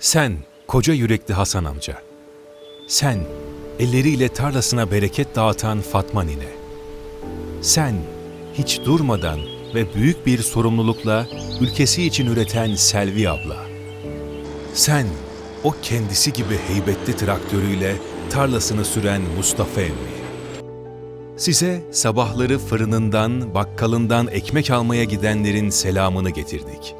Sen koca yürekli Hasan amca. Sen elleriyle tarlasına bereket dağıtan Fatma nine. Sen hiç durmadan ve büyük bir sorumlulukla ülkesi için üreten Selvi abla. Sen o kendisi gibi heybetli traktörüyle tarlasını süren Mustafa emmi. Size sabahları fırınından, bakkalından ekmek almaya gidenlerin selamını getirdik.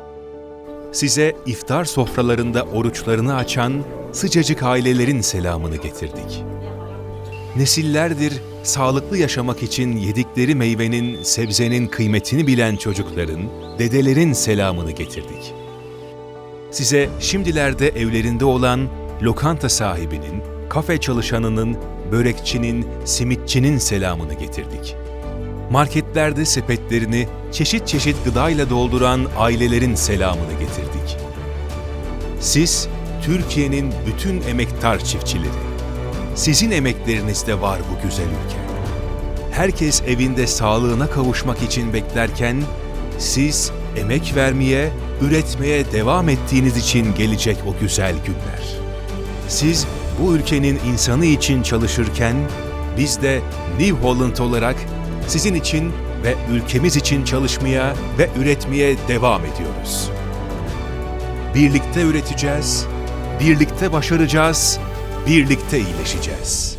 Size iftar sofralarında oruçlarını açan sıcacık ailelerin selamını getirdik. Nesillerdir sağlıklı yaşamak için yedikleri meyvenin, sebzenin kıymetini bilen çocukların, dedelerin selamını getirdik. Size şimdilerde evlerinde olan lokanta sahibinin, kafe çalışanının, börekçinin, simitçinin selamını getirdik. Marketlerde sepetlerini çeşit çeşit gıdayla dolduran ailelerin selamını getirdik. Siz Türkiye'nin bütün emektar çiftçileri. Sizin emeklerinizde var bu güzel ülke. Herkes evinde sağlığına kavuşmak için beklerken siz emek vermeye, üretmeye devam ettiğiniz için gelecek o güzel günler. Siz bu ülkenin insanı için çalışırken biz de New Holland olarak sizin için ve ülkemiz için çalışmaya ve üretmeye devam ediyoruz. Birlikte üreteceğiz, birlikte başaracağız, birlikte iyileşeceğiz.